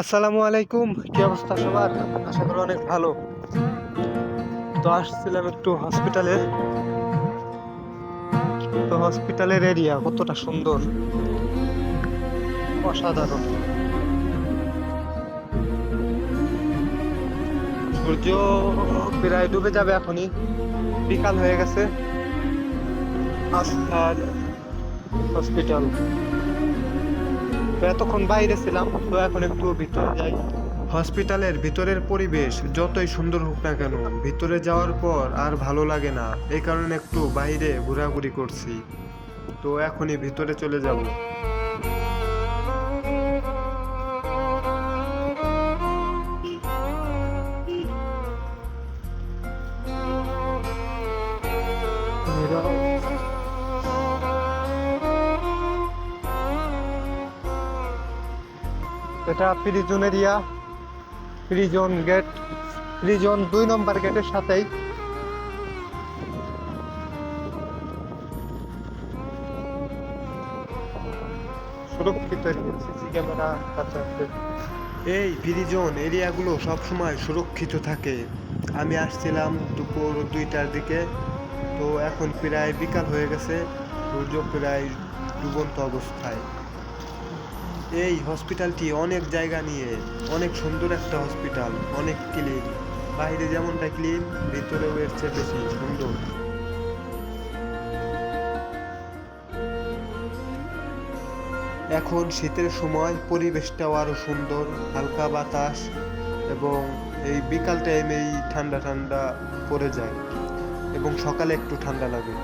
আসসালামু আলাইকুম, কি অবস্থা সবার? আশা করি অনেক ভালো। তো আসছিলাম একটু হসপিটালে তো হসপিটালের এরিয়া কতটা সুন্দর। অসাধারণ। সূর্য প্রায় ডুবে যাবে এখনই। বিকাল হয়ে গেছে। আস্থার হসপিটাল তো এতক্ষণ বাইরে ছিলাম তো এখন একটু ভিতরে যাই। হসপিটালের ভিতরের পরিবেশ যতই সুন্দর হোক না কেন ভিতরে যাওয়ার পর আর ভালো লাগে না। এই কারণে একটু বাইরে ঘোরাঘুরি করছি। তো এখনই ভিতরে চলে যাব। এটা prison area prison gate prison দুই নম্বর গেটের সাথেই। সুরক্ষিত সিসি ক্যামেরা কাছে আছে। এই প্রিজন এরিয়াগুলো সবসময় সুরক্ষিত থাকে। আমি আসছিলাম দুপুর দুইটার দিকে, তো এখন প্রায় বিকাল হয়ে গেছে, সূর্য প্রায় ডুবন্ত অবস্থায়। এই হসপিটালটি অনেক জায়গা নিয়ে, অনেক সুন্দর একটা হসপিটাল অনেক ক্লিন বাইরে যেমনটা ক্লিন ভিতরেও এর চেয়ে বেশি সুন্দর। এখন শীতের সময় পরিবেশটাও আরও সুন্দর, হালকা বাতাস এবং এই বিকাল টাইমেই ঠান্ডা ঠান্ডা পড়ে যায় এবং সকালে একটু ঠান্ডা লাগে।